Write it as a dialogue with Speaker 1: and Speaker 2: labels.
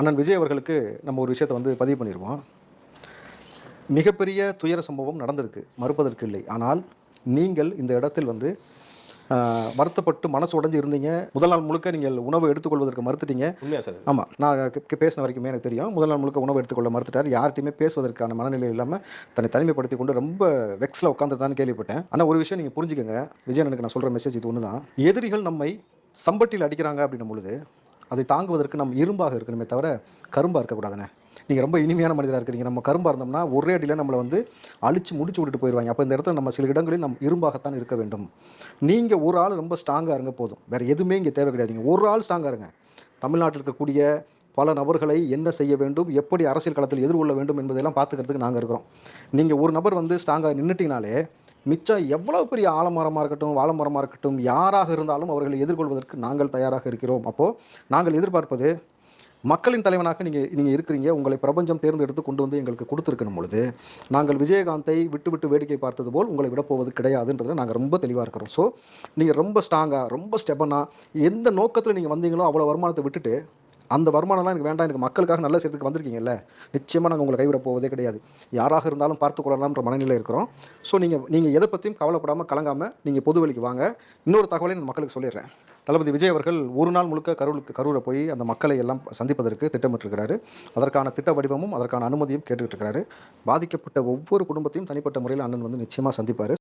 Speaker 1: அண்ணன் விஜய் அவர்களுக்கு நம்ம ஒரு விஷயத்தை வந்து பதிவு பண்ணிடுவோம் மிகப்பெரிய துயர சம்பவம் நடந்திருக்கு. மறுப்பதற்கு இல்லை. ஆனால் நீங்கள் இந்த இடத்தில் வந்து வருத்தப்பட்டு மனசு உடைஞ்சு இருந்தீங்க. முதல் நாள் முழுக்க நீங்கள் உணவு எடுத்துக்கொள்வதற்கு மறுத்துட்டீங்க. ஆமாம் நான் பேசின வரைக்குமே எனக்கு தெரியும். முதல் நாள் முழுக்க உணவு எடுத்துக்கொள்ள மறுத்துட்டார். யார்கிட்டையுமே பேசுவதற்கான மனநிலை இல்லாமல் தன்னை தனிமைப்படுத்தி கொண்டு ரொம்ப வெக்ஸில் உட்காந்துருந்தான்னு கேள்விப்பட்டேன். ஆனால் ஒரு விஷயம் நீங்கள் புரிஞ்சுக்கங்க. விஜயனுக்கு நான் சொல்கிற மெசேஜ் இது ஒன்று தான் எதிரிகள் நம்மை சம்பட்டியில் அடிக்கிறாங்க அப்படின்னும் பொழுது அதை தாங்குவதற்கு நம்ம இரும்பாக இருக்கணுமே தவிர கரும்பாக இருக்கக்கூடாதுண்ணே. நீங்கள் ரொம்ப இனிமையான மனிதராக இருக்கிறீங்க. நம்ம கரும்பாக இருந்தோம்னா ஒரே அடியில் நம்மளை வந்து அழிச்சு முடிச்சு விட்டுட்டு போயிடுவாங்க அப்போ இந்த இடத்துல நம்ம சில இடங்களில் நம்ம இரும்பாகத்தான் இருக்க வேண்டும். நீங்கள் ஒரு ஆள் ரொம்ப ஸ்ட்ராங்காக இருங்க போதும். வேறு எதுவுமே இங்கே தேவை கிடையாதுங்க. ஒரு ஆள் ஸ்ட்ராங்காக இருங்க. தமிழ்நாட்டில் இருக்கக்கூடிய பல நபர்களை என்ன செய்ய வேண்டும்? எப்படி அரசியல் களத்தில் எதிர்கொள்ள வேண்டும் என்பதெல்லாம் பார்த்துக்கிறதுக்கு நாங்கள் இருக்கிறோம். நீங்கள் ஒரு நபர் வந்து ஸ்ட்ராங்காக நின்றுட்டிங்கனாலே மிச்சம் எவ்வளவு பெரிய ஆலமரமாக இருக்கட்டும் வாழைமரமாக இருக்கட்டும் யாராக இருந்தாலும் அவர்களை எதிர்கொள்வதற்கு நாங்கள் தயாராக இருக்கிறோம். அப்போது நாங்கள் எதிர்பார்ப்பது மக்களின் தலைவனாக நீங்கள் நீங்கள் இருக்கிறீங்க உங்களை பிரபஞ்சம் தேர்ந்தெடுத்து கொண்டு வந்து எங்களுக்கு கொடுத்துருக்கணும் பொழுது நாங்கள் விஜயகாந்தை விட்டு விட்டு வேடிக்கை பார்த்தது போல் உங்களை விடப்போவது கிடையாதுன்றதை நாங்கள் ரொம்ப தெளிவாக இருக்கிறோம். ஸோ நீங்கள் ரொம்ப ஸ்ட்ராங்காக ரொம்ப ஸ்டெபனாக எந்த நோக்கத்தில் நீங்கள் வந்தீங்களோ அவ்வளோ வருமானத்தை விட்டுட்டு அந்த வருமானம்லாம் எனக்கு வேண்டாம். எனக்கு மக்களுக்காக நல்ல சேர்த்துக்கு வந்திருக்கீங்கல்ல. நிச்சயமாக நாங்கள் உங்களை கைவிட போவதே கிடையாது. யாராக இருந்தாலும் பார்த்து கொள்ளலாம்ன்ற மனநிலை இருக்கிறோம். ஸோ நீங்கள் நீங்கள் எதை பற்றியும் கவலைப்படாமல் கலங்காமல் நீங்கள் பொது வழிக்கு வாங்க. இன்னொரு தகவலை நான் மக்களுக்கு சொல்லிடுறேன். தளபதி விஜய் அவர்கள் ஒரு நாள் முழுக்க கரூருக்கு கரூரை போய் அந்த மக்களை எல்லாம் சந்திப்பதற்கு திட்டமிட்டிருக்கிறாரு. அதற்கான திட்ட வடிவமும் அதற்கான அனுமதியும் கேட்டுக்கிட்டு இருக்கிறாரு பாதிக்கப்பட்ட ஒவ்வொரு குடும்பத்தையும் தனிப்பட்ட முறையில் அண்ணன் வந்து நிச்சயமாக சந்திப்பார்.